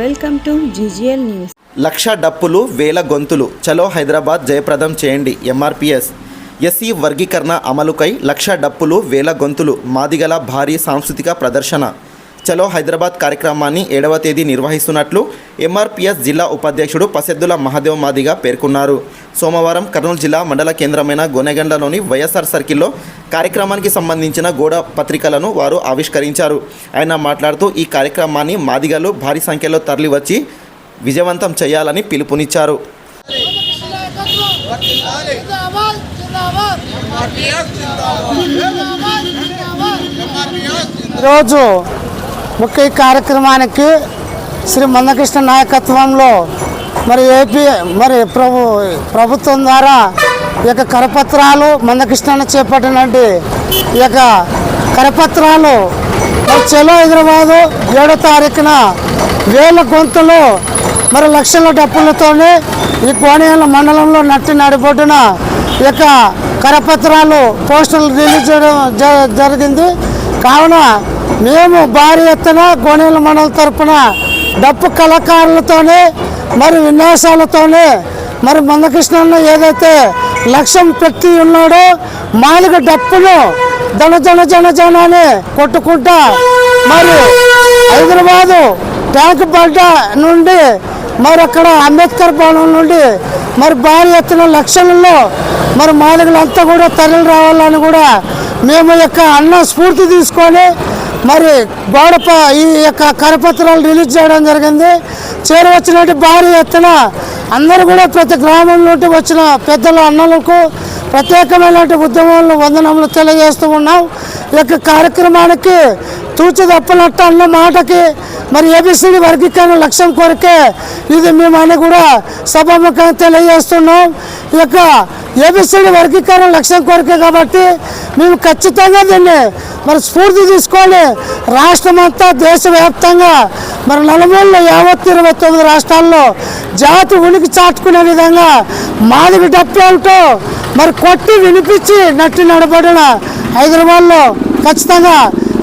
Welcome to GGL news. Lakh డప్పులు వేల గొంతులు. చలో హైదరాబాద్ జయప్రదం చేయండి ఎంఆర్పిఎస్. ఎస్సీ వర్గీకరణ అమలుకై లక్ష డప్పులు వేల గొంతులు. మాదిగల భారీ సాంస్కృతిక ప్రదర్శన. చలో హైదరాబాద్ కార్యక్రమాన్ని ఏడవ తేదీ నిర్వహిస్తున్నట్లు ఎంఆర్పిఎస్ జిల్లా ఉపాధ్యక్షుడు పసెద్దుల మహాదేవ్ మాదిగ పేర్కొన్నారు. సోమవారం కర్నూలు జిల్లా మండల కేంద్రమైన గొనెగండ్లలోని వైఎస్ఆర్ సర్కిల్లో కార్యక్రమానికి సంబంధించిన గోడ పత్రికలను వారు ఆవిష్కరించారు. ఆయన మాట్లాడుతూ ఈ కార్యక్రమాన్ని మాదిగలు భారీ సంఖ్యలో తరలివచ్చి విజయవంతం చేయాలని పిలుపునిచ్చారు. రోజు ముఖ్య కార్యక్రమానికి శ్రీ మందకృష్ణ నాయకత్వంలో మరి ఏపీ మరి ప్రభు ప్రభుత్వం ద్వారా ఈ యొక్క కరపత్రాలు మందకృష్ణ చేపట్టినటువంటి ఈ యొక్క కరపత్రాలు మరి చెలో హైదరాబాదు ఏడో తారీఖున వేల గొంతులు మరి లక్షల డప్పులతోనే ఈ కోనేల మండలంలో నట్టి నడిబొడ్డున ఈ యొక్క కరపత్రాలు పోస్టులు రిలీజ్ చేయడం జ- జరిగింది. కావున మేము భారీ ఎత్తున గోనెల మండలం తరపున డప్పు కళాకారులతోనే మరి విన్యాసాలతోనే మరి మందకృష్ణన్న ఏదైతే లక్ష్యం పెట్టి ఉన్నాడో మాలిక డప్పును జన జన జన జన అని కొట్టుకుంటా మరి హైదరాబాదు ట్యాంక్ బడ్డ నుండి మరి అక్కడ అంబేద్కర్ భవనం నుండి మరి భారీ ఎత్తున లక్షణంలో మరి మాలికలంతా కూడా తరలి రావాలని కూడా మేము యొక్క అన్న స్ఫూర్తి తీసుకొని మరి గోడప ఈ యొక్క కరపత్రాలు రిలీజ్ చేయడం జరిగింది. చేరువచ్చినట్టు భారీ ఎత్తున అందరూ కూడా ప్రతి గ్రామం నుండి వచ్చిన పెద్దల అన్నలకు ప్రత్యేకమైనటువంటి ఉద్యమంలో వందనములు తెలియజేస్తూ ఉన్నాం. ఈ యొక్క కార్యక్రమానికి తూచి తప్పనట్టు అన్న మాటకి మరి ఏబిసిడి వర్గీకరణ లక్ష్యం కొరకే ఇది మేము అని కూడా సభాముఖంగా తెలియజేస్తున్నాం. ఈ యొక్క ఏబిసిడి వర్గీకరణ లక్ష్యం కొరకే కాబట్టి మేము ఖచ్చితంగా దీన్ని మరి స్ఫూర్తి తీసుకొని రాష్ట్రమంతా దేశవ్యాప్తంగా మరి నలుమూలలో యావత్ ఇరవై తొమ్మిది రాష్ట్రాల్లో జాతి ఉనికి చాటుకునే విధంగా మాదిరి డప్పేలతో మరి కొట్టి వినిపించి నట్టి నడబడిన హైదరాబాద్లో ఖచ్చితంగా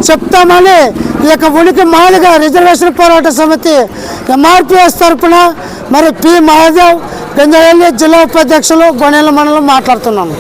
చెప్తామని ఈ యొక్క ఉనికి మాదిగా రిజర్వేషన్ పోరాట సమితి ఎంఆర్పిఎస్ తరఫున మరి పి మహాదేవ్ గంజాయి జిల్లా ఉపాధ్యక్షులు గొనెల మండలం మాట్లాడుతున్నాను